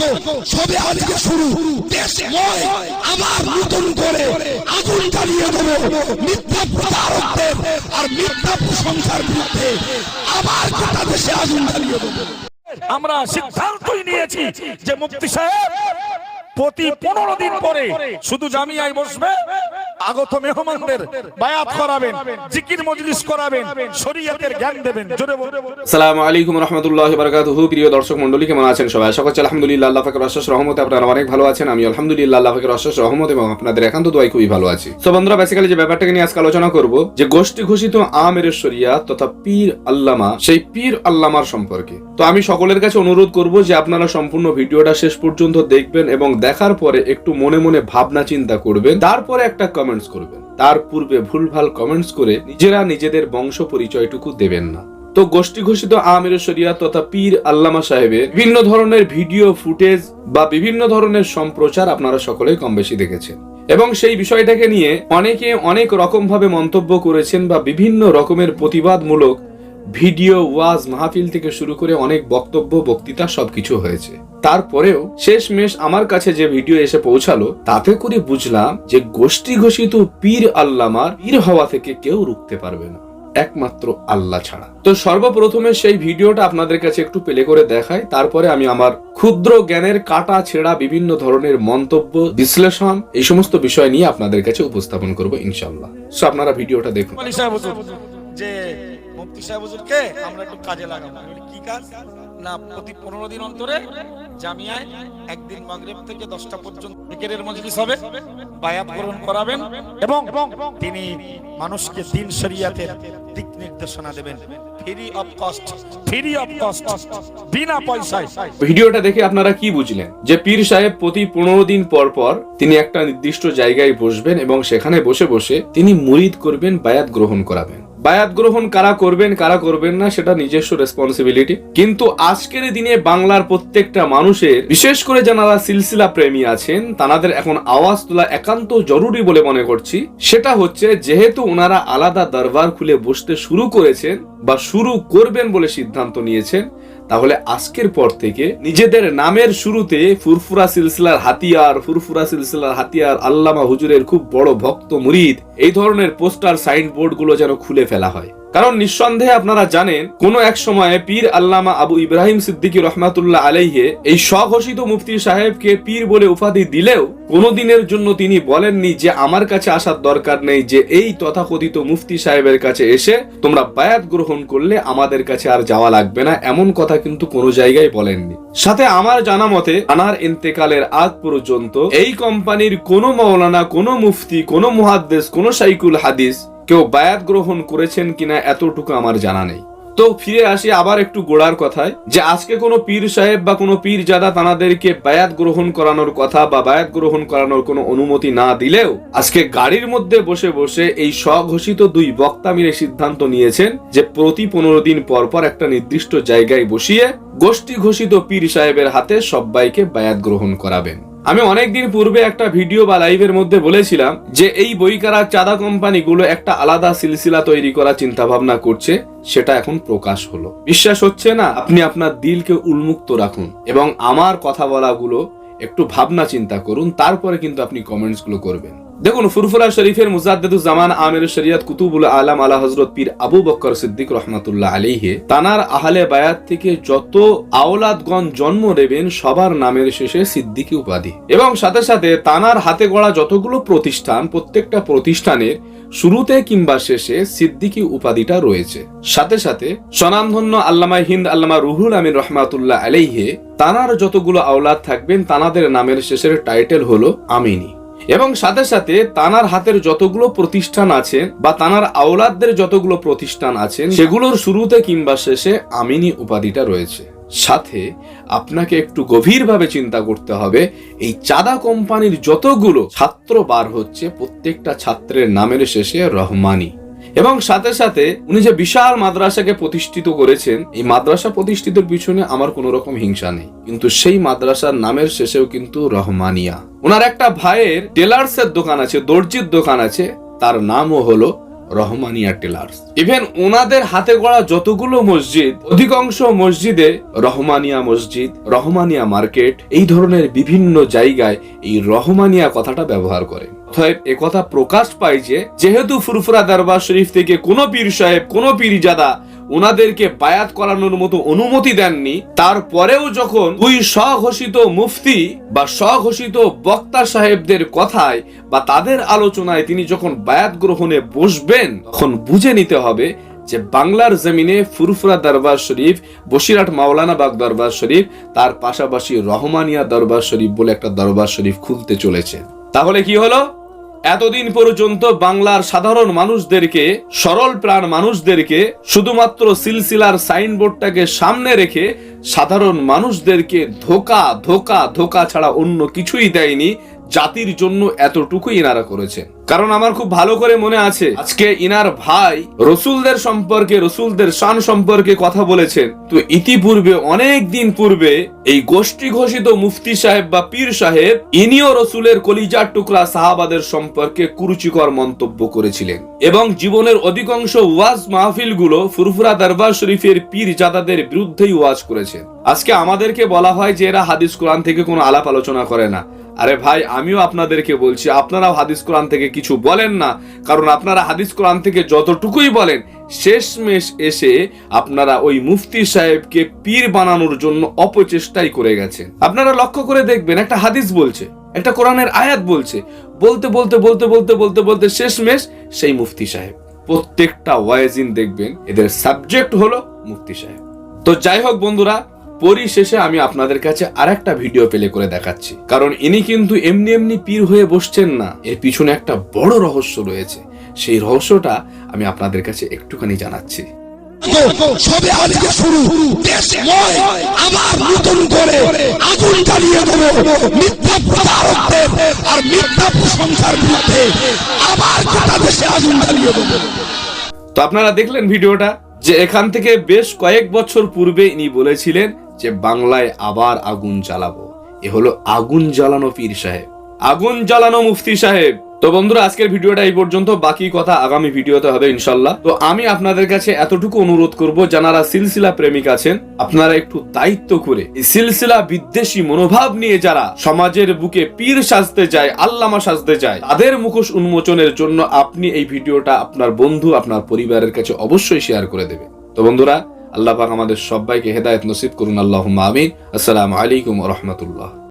থাকো। সবে আজকে শুরু। আবার নতুন করে আগুন জ্বালিয়ে দেবো। মিথ্যা প্রতারকদের আর মিথ্যা প্রশংসার বিরুদ্ধে আবার গোটা দেশে আগুন জ্বালিয়ে আমরা সিদ্ধান্তই নিয়েছি যে মুক্তি সাহেব, প্রতি পনেরো দিন পরে শুধু জামিয়ায় বসবে আগত মেহমানদের বায়াত করাবেন, জিকির মজলিস করাবেন, শরীয়তের জ্ঞান দেবেন। জোরে বলুন। আসসালামু আলাইকুম রহমতুল্লাহ বারকাতুহু। প্রিয় দর্শক মন্ডলী কেমন আছেন সবাই? করছি আলহামদুলিল্লাহ, আল্লাহ ফাকের অশেষ রহমতে আপনারা অনেক ভালো আছেন। আমি আলহামদুলিল্লাহ, আল্লাহ ফাকের অশেষ রহমত এবং আপনাদের একান্ত দোয়াই খুবই ভালো আছি। তো বন্ধুরা বেসিক্যালি যে ব্যাপারটাকে নিয়ে আজকে আলোচনা করব, যে গোষ্ঠী ঘোষিত আমের শরিয়া তথা পীর আল্লামা, সেই পীর আল্লামার সম্পর্কে। তো আমি সকলের কাছে অনুরোধ করব যে আপনারা সম্পূর্ণ ভিডিওটা শেষ পর্যন্ত দেখবেন এবং দেখার পরে একটু মনে মনে ভাবনা চিন্তা করবেন। তারপরে একটা কমেন্টস করবেন। তার পূর্বে ভুলভাল কমেন্টস করে নিজেরা নিজেদের বংশ পরিচয়টুকু দেবেন না। তো গোষ্ঠী ঘোষিত আমির শরিয়া তথা পীর আল্লামা সাহেবের বিভিন্ন ধরনের ভিডিও, ফুটেজ বা বিভিন্ন ধরনের সম্প্রচার আপনারা সকলেই কম বেশি দেখেছেন। এবং সেই বিষয়টাকে নিয়ে অনেকে অনেক রকম ভাবে মন্তব্য করেছেন বা বিভিন্ন রকমের প্রতিবাদমূলক ভিডিও, ওয়াজ, মাহফিল থেকে শুরু করে অনেক বক্তব্য, বক্তৃতা সবকিছু হয়েছে। তারপরেও শেষমেশ আমার কাছে যে ভিডিও এসে পৌঁছালো, তাতে করে বুঝলাম যে গোষ্ঠী ঘোষিত পীর আল্লামার পীর হওয়া থেকে কেউ রুখতে পারবে না। একমাত্র আল্লাহ ছাড়া। তো সর্বপ্রথমে সেই ভিডিওটা আপনাদের কাছে একটু পেলে করে দেখাই, তারপরে আমি আমার ক্ষুদ্র জ্ঞানের কাটা ছেঁড়া বিভিন্ন ধরনের মন্তব্য, বিশ্লেষণ এই সমস্ত বিষয় নিয়ে আপনাদের কাছে উপস্থাপন করব ইনশাল্লাহ সো আপনারা ভিডিওটা দেখুন। যে মুফতি সাহেব হুজুরকে আমরা একটু কাজে লাগাবো। কি কাজ? না, প্রতি পনেরো দিন অন্তরে জামিয়ায় একদিন মাগরিব থেকে দশটা পর্যন্ত জিকিরের মজলিস হবে, বায়াত গ্রহণ করাবেন এবং তিনি মানুষকে দিন শরিয়াতের দিক নির্দেশনা দেবেন। Free of cost free of cost বিনা পয়সায়। ভিডিওটা দেখে আপনারা কি বুঝলেন? যে পীর সাহেব প্রতি পনেরো দিন পর পর তিনি একটা নির্দিষ্ট জায়গায় বসবেন এবং সেখানে বসে বসে তিনি মুরিদ করবেন, বায়াত গ্রহণ করাবেন। বায়াত গ্রহণ কারা করবেন কারা করবেন না, সেটা নিজস্ব রেসপন্সিবিলিটি কিন্তু আজকের দিনে বাংলার প্রত্যেকটা মানুষের, বিশেষ করে যারা সিলসিলা প্রেমী আছেন, তাদের এখন আওয়াজ তোলা একান্ত জরুরি বলে মনে করছি। সেটা হচ্ছে, যেহেতু ওনারা আলাদা দরবার খুলে বসতে শুরু করেছেন বা শুরু করবেন বলে সিদ্ধান্ত নিয়েছেন, তাহলে আজকের পর থেকে নিজেদের নামের শুরুতে ফুরফুরা সিলসিলার হাতিয়ার, ফুরফুরা সিলসিলার হাতিয়ার আল্লামা হুজুরের খুব বড় ভক্ত মুরিদ, এই ধরনের পোস্টার সাইনবোর্ডগুলো যেন খুলে ফেলা হয়। কারণ নিঃসন্দেহে আপনারা জানেন, কোন এক সময়ে পীর আল্লামা আবু ইব্রাহিম সিদ্দিকী রহমাতুল্লাহ আলাইহে এই স্বঘোষিত মুফতি সাহেবকে পীর বলে উপাধি দিলেও কোনোদিনের জন্য তিনি বলেননি যে আমার কাছে আসার দরকার নেই, যে এই তথাকথিত মুফতি সাহেবের কাছে এসে তোমরা বায়াত গ্রহণ করলে আমাদের কাছে আর যাওয়া লাগবে না, এমন কথা কিন্তু কোনো জায়গায় বলেননি। সাথে আমার জানা মতে, আনার ইন্তেকালের আগ পর্যন্ত এই কোম্পানির কোনো মৌলানা, কোনো মুফতি, কোনো মুহাদ্দেস, কোনো সাইকুল হাদিস কেউ বায়াত গ্রহণ করেছেন কিনা এতটুকু আমার জানা নেই। তো ফিরে আসি আবার একটু গোড়ার কথায়, যে আজকে কোনো পীর সাহেব বা কোনো পীর জাদা তানাদেরকে বায়াত গ্রহণ করানোর কথা বা বায়াত গ্রহণ করানোর কোনো অনুমতি না দিলেও, আজকে গাড়ির মধ্যে বসে বসে এই স্বঘোষিত দুই বক্তা মিলে সিদ্ধান্ত নিয়েছেন যে প্রতি পনেরো দিন পর পর একটা নির্দিষ্ট জায়গায় বসিয়ে গোষ্ঠী ঘোষিত পীর সাহেবের হাতে সবাইকে বায়াত গ্রহণ করাবেন। আমি অনেকদিন পূর্বে একটা ভিডিও বা লাইভের মধ্যে বলেছিলাম যে এই বইকারা চাঁদা কোম্পানিগুলো একটা আলাদা সিলসিলা তৈরি করার চিন্তা ভাবনা করছে, সেটা এখন প্রকাশ হলো। বিশ্বাস হচ্ছে না, আপনি আপনার দিলকে উন্মুক্ত রাখুন এবং আমার কথা বলাগুলো একটু ভাবনা চিন্তা করুন, তারপরে কিন্তু আপনি কমেন্টসগুলো করবেন। দেখুন, ফুরফুরা শরীফের মুজাদ্দেদুজ জামান আমের শরিয়াত কুতুবুল আলাম আলা হজরত পীর আবু বক্কর সিদ্দিক রহমাতুল্লাহ আলাইহে, তানার আহলে বায়াত থেকে যত আওলাদগণ জন্ম নেবেন, সবার নামের শেষে সিদ্দিকী উপাধি। এবং সাথে সাথে তানার হাতে গড়া যতগুলো প্রতিষ্ঠান, প্রত্যেকটা প্রতিষ্ঠানের শুরুতে কিংবা শেষে সিদ্দিকী উপাধিটা রয়েছে। সাথে সাথে স্বনামধন্য আল্লামা হিন্দ আল্লামা রুহুল আমিন রহমাতুল্লাহ আলাইহে, তানার যতগুলো আওলাদ থাকবেন, তানাদের নামের শেষের টাইটেল হলো আমিনী। এবং সাথে সাথে তানার হাতের যতগুলো প্রতিষ্ঠান আছে বা তানার আওলাদদের যতগুলো প্রতিষ্ঠান আছেন সেগুলোর শুরুতে কিংবা শেষে আমিনী উপাধিটা রয়েছে। সাথে আপনাকে একটু গভীরভাবে চিন্তা করতে হবে, এই চাঁদা কোম্পানির যতগুলো ছাত্র বার হচ্ছে, প্রত্যেকটা ছাত্রের নামের শেষে রহমানি। এবং সাথে সাথে উনি যে বিশাল মাদ্রাসাকে প্রতিষ্ঠিত করেছেন, এই মাদ্রাসা প্রতিষ্ঠিতের পিছনে আমার কোনো রকম হিংসা নেই। কিন্তু সেই মাদ্রাসার নামের শেষেও কিন্তু রহমানিয়া। ওনার একটা ভাইয়ের টেলার্সের দোকান আছে, দর্জির দোকান আছে, তার নামও হলো রহমানিয়া টেলার্স। ইভেন ওনাদের হাতে গড়া যতগুলো মসজিদ, অধিকাংশ মসজিদে রহমানিয়া মসজিদ, রহমানিয়া মার্কেট, এই ধরনের বিভিন্ন জায়গায় এই রহমানিয়া কথাটা ব্যবহার করে। অতএব একথা প্রকাশ পায় যে, যেহেতু ফুরফুরা দরবার শরীফ থেকে কোনো পীর সাহেব, কোনো পীরজাদা ওনাদেরকে বায়াত করানোর মতো অনুমতি দেননি। তারপরেও যখন দুই স্বঘোষিত মুফতি বা স্বঘোষিত বক্তা সাহেবদের কথায় বা তাদের আলোচনায় তিনি যখন বায়াত গ্রহণে বসবেন, তখন বুঝে নিতে হবে যে বাংলার জমিনে ফুরফুরা দরবার শরীফ, বসিরহাট মাওলানা বাগ দরবার শরীফ, তার পাশাপাশি রহমানিয়া দরবার শরীফ বলে একটা দরবার শরীফ খুলতে চলেছে। তাহলে কি হলো? এতদিন পর্যন্ত বাংলার সাধারণ মানুষদেরকে, সরল প্রাণ মানুষদেরকে, শুধুমাত্র সিলসিলার সাইনবোর্ডটাকে সামনে রেখে সাধারণ মানুষদেরকে ধোকা ধোকা ধোকা ছাড়া অন্য কিছুই দেয়নি, জাতির জন্য এতটুকুই এনারা করেছেন। কারণ আমার খুব ভালো করে মনে আছে, আজকে ইনার ভাই রসুলদের সম্পর্কে, রসুলদের শান সম্পর্কে কথা বলেছেন। তো ইতিপূর্বে, অনেক দিন পূর্বে, এই গোষ্ঠী ঘোষিত মুফতি সাহেব বা পীর সাহেব, ইনিও রসুলের কলিজার টুকরা সাহাবাদের সম্পর্কে কুরুচিকর মন্তব্য করেছিলেন। এবং জীবনের অধিকাংশ ওয়াজ মাহফিলগুলো ফুরফুরা দরবার শরীফের পীর জাদাদের বিরুদ্ধেই ওয়াজ করেছেন। আজকে আমাদেরকে বলা হয় যে এরা হাদিস কোরআন থেকে কোনো আলাপ আলোচনা করে না। আরে ভাই, আমিও আপনাদেরকে বলছি, আপনারাও হাদিস কোরআন থেকে কিছু বলেন না। কারণ আপনারা হাদিস কোরআন থেকে যতটুকুই বলেন, শেষমেশ এসে আপনারা ওই মুফতি সাহেবকে পীর বানানোর জন্য অপচেষ্টাই করে গেছেন। আপনারা লক্ষ্য করে দেখবেন, একটা হাদিস বলছে, একটা কোরআনের আয়াত বলছে। বলতে বলতে বলতে বলতে বলতে বলতে শেষমেশ সেই মুফতি সাহেব। প্রত্যেকটা ওয়াইজিন দেখবেন, এদের সাবজেক্ট হলো মুফতি সাহেব। তো যাই হোক বন্ধুরা পরিশেষে আমি আপনাদের কাছে আরেকটা ভিডিও প্লে করে দেখাচ্ছি। কারণ ইনি কিন্তু এমনি এমনি পীর হয়ে বসছেন না। এর পিছনে একটা বড় রহস্য রয়েছে। সেই রহস্যটা আমি আপনাদের কাছে একটুখানি জানাচ্ছি। সবে আজকে শুরু। দেশময় আবার নতুন করে আগুন জ্বালিয়ে দেবো। মিথ্যা প্রতারকদের আর মিথ্যা প্রশংসার বিরুদ্ধে আবার গোটা দেশে আগুন জ্বালিয়ে দেবো। তো আপনারা দেখলেন ভিডিওটা যে এখান থেকে বেশ কয়েক বছর পূর্বে ইনি বলেছিলেন যে বাংলায় আবার আগুন জ্বালাবো। এ হলো আগুন জ্বালানো পীর সাহেব। আগুন জ্বালানো মুফতি সাহেব। তো বন্ধুরা, আজকের ভিডিওটা এই পর্যন্ত। বাকি কথা আগামী ভিডিওতে হবে ইনশাল্লাহ তো আমি আপনাদের কাছে এতটুকু অনুরোধ করব যারা সিলসিলা প্রেমিক আছেন, আপনারা একটু দায়িত্ব করে সিলসিলা বিদ্বেষী মনোভাব নিয়ে যারা সমাজের বুকে পীর সাজতে যায়, আল্লামা সাজতে যায়, তাদের মুখোশ উন্মোচনের জন্য আপনি এই ভিডিওটা আপনার বন্ধু, আপনার পরিবারের কাছে অবশ্যই শেয়ার করে দেবেন তো বন্ধুরা আল্লাহ পাক আমাদের সবাইকে হেদায়ত নসিব করুন আল্লাহ আমিন। আসসালামু আলাইকুম রহমতুল্লাহ।